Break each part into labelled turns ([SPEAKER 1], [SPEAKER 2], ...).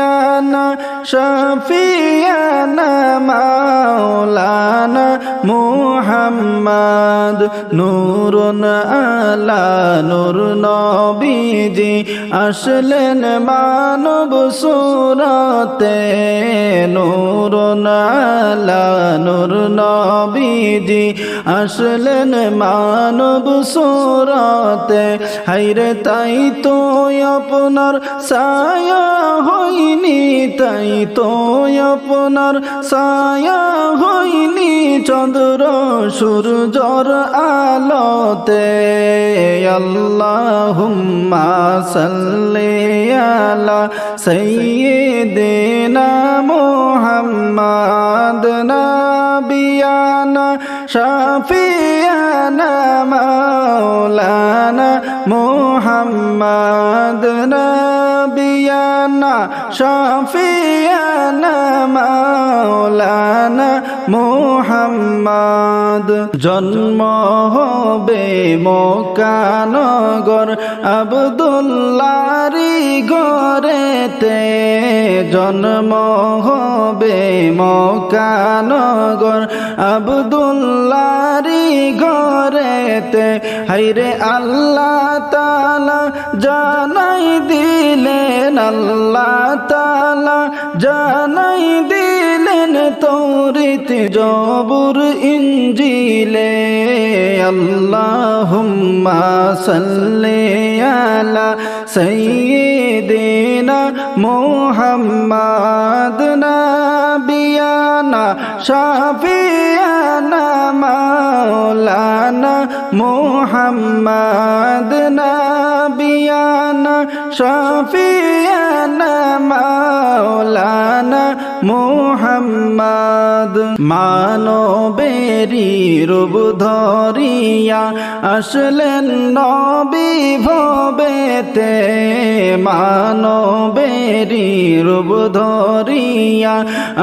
[SPEAKER 1] মাওলানা, শফিয়ানা, মাওলানা মুহাম্মদ, নূরুন আলা, নূর নবীজি আসলেন মানব সুরতে, নূরুন আলা, নূর নবীজি আসলেন মানব সুরতে। হাইরে তাই তো আপনার সায়া তাই তো আপনার সায়া হইনি চন্দ্র সূর্যর আলোতে। আল্লাহুম্মা সাল্লি আলা সাইয়্যিদিনা মুহাম্মাদ নাবিয়ানা শাফিয়ানা মাওলানা মুহাম্মাদ নাবিয়ানা শাফিয়ানা, মাওলানা মুহাম্মাদ। জন্ম হবে মোকানগর আবদুল্লারি গরেতে জন্ম হবে মোকানগর আবদুল্লারি গরেতে হাইরে আল্লাহ তালা জানাই দিলেন আল্লাহ তালা জানাই দিলেন তৌরিত জবুর ইঞ্জিলে, আল্লাহুম্মা সাল্লি আলা সাইয়্যিদিনা মুহাম্মাদ নাবিয়ানা, শাফিয়ানা মাওলানা মুহাম্মাদ নাবিয়ানা। শাফিয়ানা মাওলানা মুহাম্মাদ। মানবেরি রূপ ধরিয়া আসলেন নবী ভবেতে। মানবেরি রূপ ধরিয়া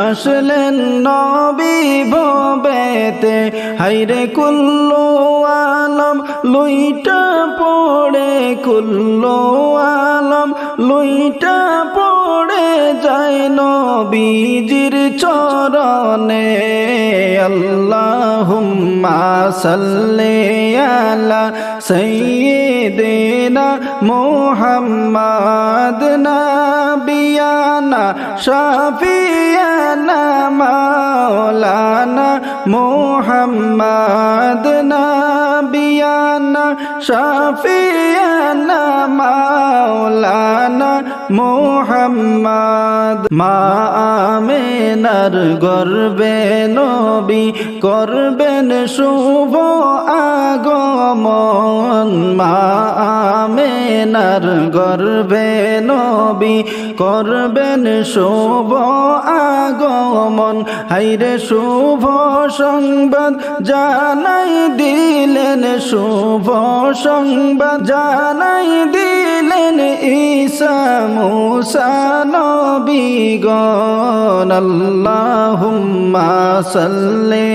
[SPEAKER 1] আসলেন নবী ভবেতে। হাইরে কুল্লু আলম লুইটা পড়ে, কুল্লু আলম যায় নবীজির চরণে, আল্লাহুম্মা সাল্লি আলা সাইয়্যিদিনা মুহাম্মাদ নাবিয়ানা শাফিয়ানা মাওলানা মুহাম্মাদ নাবিয়ানা শাফিয়ানা মাওলানা মুহাম্মাদ, মা আমেনার গর্বে নবী, করবেন শুভ আগমন। মা আমেনার গর্বে নবী, করবেন শুভ আগমন। হাইরে শুভ সংবাদ জানাই দিলেন, শুভ সংবাদ জানাই দিলেন। ঈসা মুসা নবীগণ আল্লাহুম্মা সাল্লি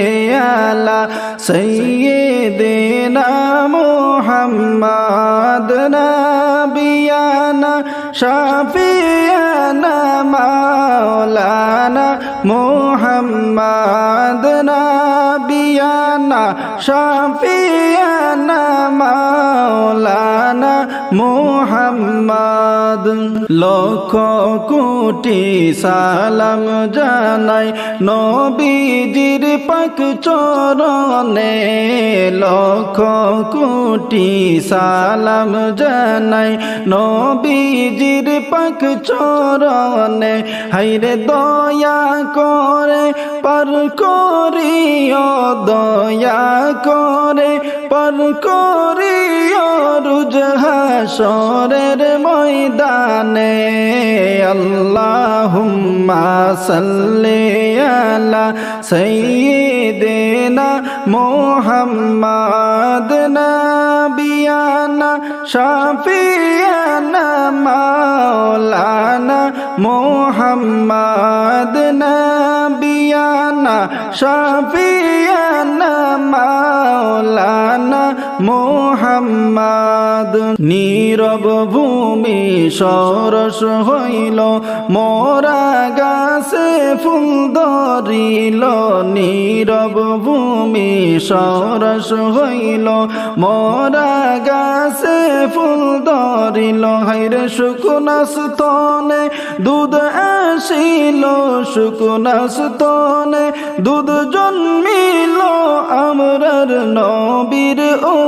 [SPEAKER 1] আলা সাইয়্যিদিনা মুহাম্মাদ নাবিয়ানা শাফিয়ানা মাওলানা মুহাম্মাদ নাবিয়ানা শাফিয়ানা মাওলানা মুহাম্মাদ, লক্ষ কোটি সালাম জানাই নবীজির পাক চরণে, লক্ষ কোটি সালাম জানাই নবীজির পাক চরণে। হাইরে দয়া করে, পার করিও, দয়া করে, পর করিও হাসরের ময়দানে আল্লাহুম্মা সাল্লি আলা সাইয়্যিদিনা মুহাম্মাদ নাবিয়ানা শাফিয়ানা মাওলানা মুহাম্মাদ নাবিয়ানা শাফিয়ানা মাওলানা মুহাম্মাদ, নীরব ভূমি সরস হইল, মোরা গাছে ফুল ধরিল, নীরব ভূমি সরস হইল, মোরা গাছে ফুল ধরিল হাইরে শুকুনাস তনে দুধ আসিল শুকুনাস তনে দুধ জন্মিল, আমরার নবীর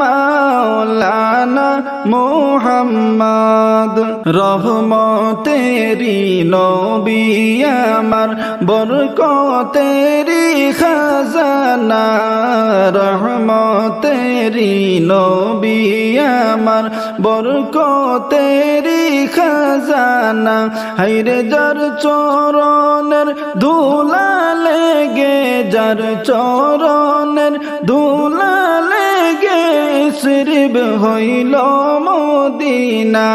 [SPEAKER 1] মাওলানা মুহাম্মাদ। রহমতেরি নবী আমার বরকতেরি খাজানা। রহমতেরি নবী আমার বরকতেরি খাজানা। হাইরে যার চরণের ধুলা লেগে, যার চরণের ধুলা ಆರೋಗ್ಯ শ্রীব হইল মদিনা।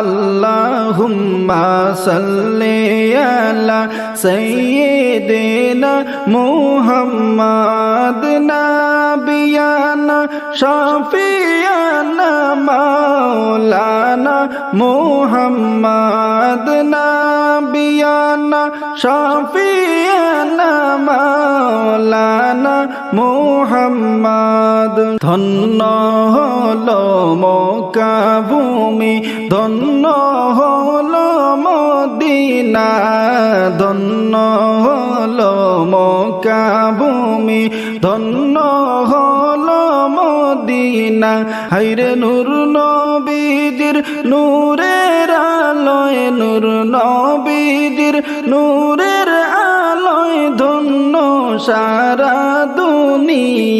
[SPEAKER 1] আল্লাহুম্মা সাল্লি আলা সাইয়্যিদিনা মুহাম্মাদ নাবিয়ানা, শাফিয়ানা, মাওলানা মুহাম্মাদ নাবিয়ানা, শাফিয়ানা, মাওলানা মুহাম্মাদ। ধন্য হলো মক্কা ভূমি ধন্য হলো মদিনা, ধন্য হলো মক্কা ভূমি ধন্য হলো মদিনা। হাইরে নূর নবীজির নূরের আলোয়, নূর নবীজির নূরের আলোয় ধন্য সারা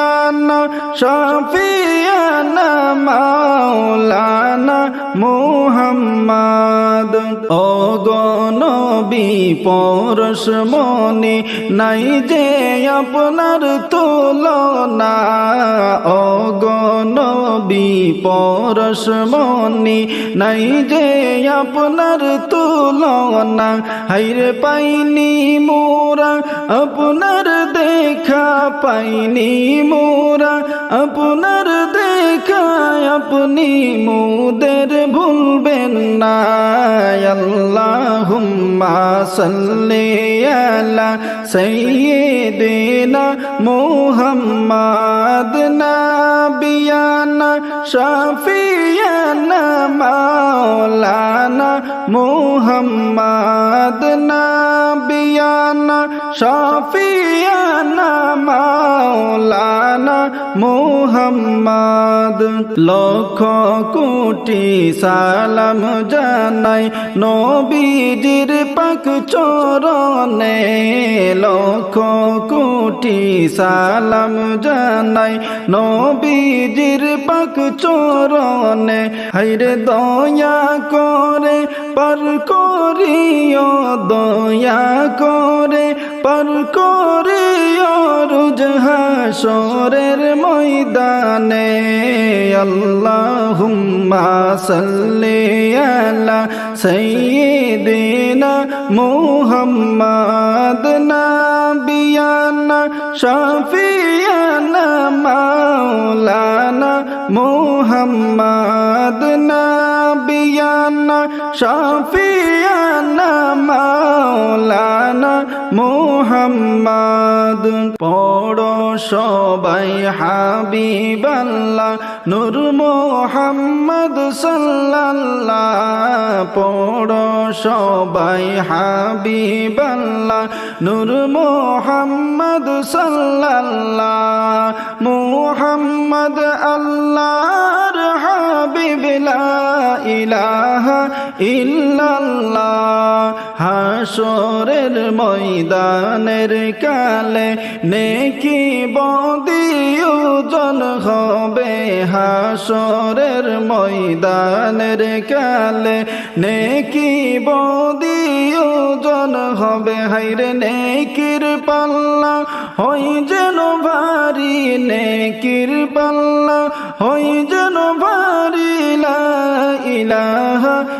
[SPEAKER 1] নাবিয়ানা শফিয়ানা মাওলানা মুহাম্মাদ। ও গণবি পরশ মনে নাই যে আপনার তুলনা। ও গনবী পরশ মনে, নাই যে আপনার তুলনা। হাইরে পাইনি মোরা, আপনার দেখা পাইনি মোরা। আপনার দেখা আপনি মুদের ভুলবেন না। আল্লাহুম্মা সাল্লি আলা সাইয়্যিদিনা মুহাম্মাদ নাবিয়ানা শাফিয়ানা মাওলানা মুহাম্মাদ নাবিয়ানা। শাফিয়ানা মাওলানা মুহাম্মাদ। লক্ষ কোটি সালাম জানাই নবীজির পাক চরণে। লক্ষ কোটি সালাম জানাই নবীজির পাক চরণে। হাইরে দয়া করে পার করিও, দয়া করে পার করিও রুজ হাসরের ময়দানে। আল্লাহুম্মা সাল্লি আলা সাইয়্যিদিনা মুহাম্মাদ নাবিয়ানা শফিয়ানা মাওলানা মুহাম্মদ নাবিয়ানা শফিয়ানা মাওলানা মুহাম্মদ, পড়ো সবাই হাবিবাল্লাহ, নূর মোহাম্মদ সাল্লাল্লাহ, পড়ো সবাই হাবিবাল্লাহ, নূর মোহাম্মদ সাল্লাল্লাহ, মুহাম্মদ আল্লাহর হাবিব, লা ইলাহা ইল্লাল্লাহ। হাসরের ময়দানের কালে নেকি বদিউজন হবে। হাসরের ময়দানের কালে নেকি বদিউজন হবে। হাইরে নেকির পাল্লা হই যেন ভারী, নেকির পাল্লা হই যেন ভারী। লা ইলাহা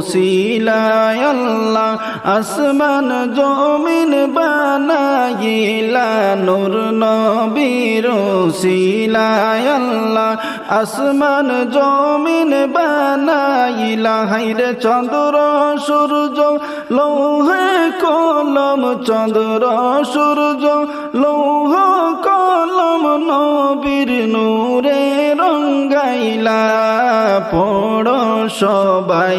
[SPEAKER 1] ওসিলায় আল্লাহ আসমান জমিন বানাইলা, নূর নবীর ওসিলায় আল্লাহ আসমান জমিন বানাইলা। হাইরে চন্দ্র, সূর্য, লৌহে, কলম, চন্দ্র, সূর্য, লৌহ, কলম, নবীর নূরে রঙ্গাইলা। পড়ো সবাই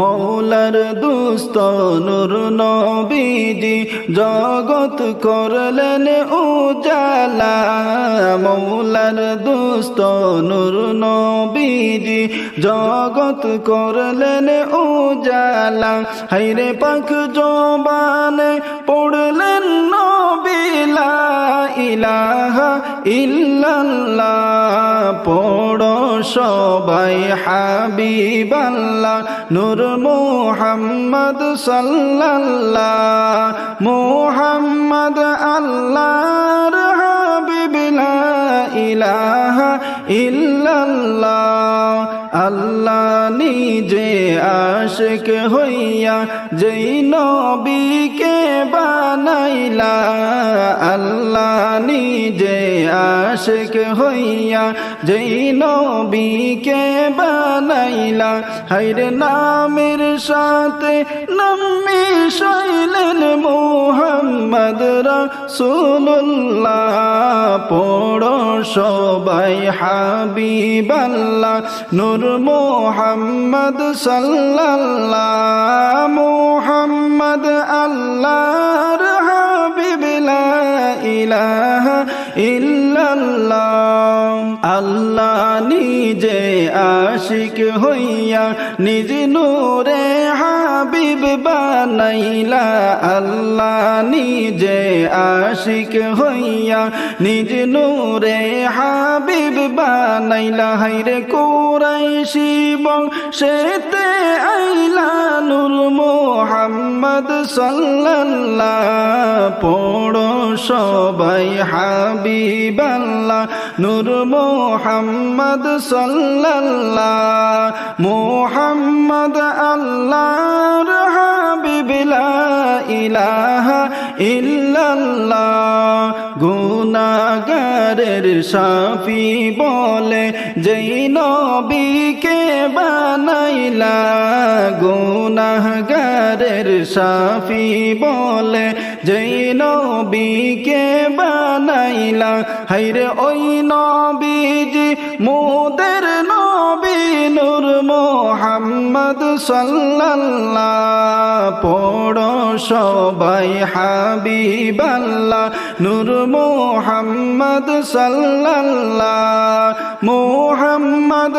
[SPEAKER 1] মৌলার দুস্ত নূর নবীজি জগত করলেন উজালা। মৌলার দুস্ত নূর নবীজি জগত করলেন উজালা। হাইরে পাখ জবানে পড়লেন নবিলা ইলাহা ইল্লাল্লাহ, পড়ো সবাই হাবিবাল্লাহ, নূর মোহাম্মদ সাল্লাল্লাহ, মোহাম্মদ আল্লাহর হাবিব, লা ইলাহা ইল্লাল্লাহ, আল্লাহ নিজে আশিক হইয়া যেই নবীকে বানাইলা, আল্লাহ নিজে আশিক হইয়া যেই নবীকে বানাইলা হাইরে নামের সাথে নামি শৈলেন মোহাম্মদ রাসূলুল্লাহ। পড়ো সবাই হাবিবাল্লাহ, নূর মোহাম্মদ সাল্লাল্লাহ মোহাম্মদ আল্লাহর হাবিব ইলাহা আল্লাহ নিজে আশিক হইয়া নিজ নূরে হাবিব বানাইলা। আল্লাহ নিজে আশিক হইয়া নিজ নূরে হাবিব বানাইলা। হাইরে শিব বংশেতে আইলা নূর মোহাম্মদ সাল্লাল্লাহ, পড়ো সবাই হাবিবাল্লাহ। নূর মোহাম্মদ সাল্লাল্লাহ, মোহাম্মদ আল্লাহর হাবিব, লা ইলাহা ইল্লাল্লাহ। গুনাগারের সাফি বলে, যেই নবীকে বানাইলা গুনাগারের সাফি বলে, যেই নবীকে বানাইলা হাইরে ওই নবীজি, মোদের নবী নূর মোহাম্মদ সাল্লাল্লাহ। পড়ো সবাই হাবিবাল্লাহ, নূর মোহাম্মদ সাল্লাল্লাহ। মোহাম্মদ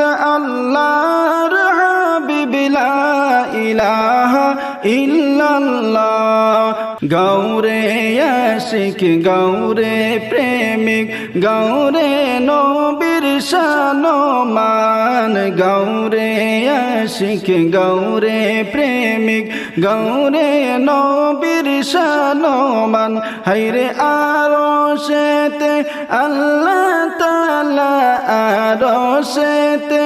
[SPEAKER 1] গৌরে আশিক, গৌরে প্রেমিক, গৌরে নবীর শানমান গৌরে আশিক, গৌরে প্রেমিক, গৌরে নবীর শানমান হাইরে আরও সেতে আল্লাহ তালা আরও সেতে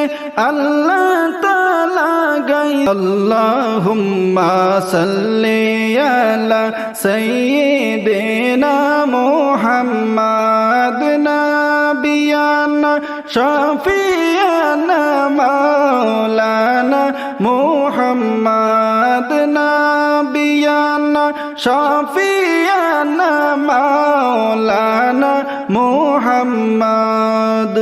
[SPEAKER 1] আল্লাহ তালা গাই। আল্লাহুম্মা সাল্লি আলা সাইয়্যিদিনা মুহাম্মাদ নাবিয়ানা শাফিয়ানা মাওলানা মুহাম্মাদ নাবিয়ানা শাফিয়ানা মাওলানা মুহাম্মাদ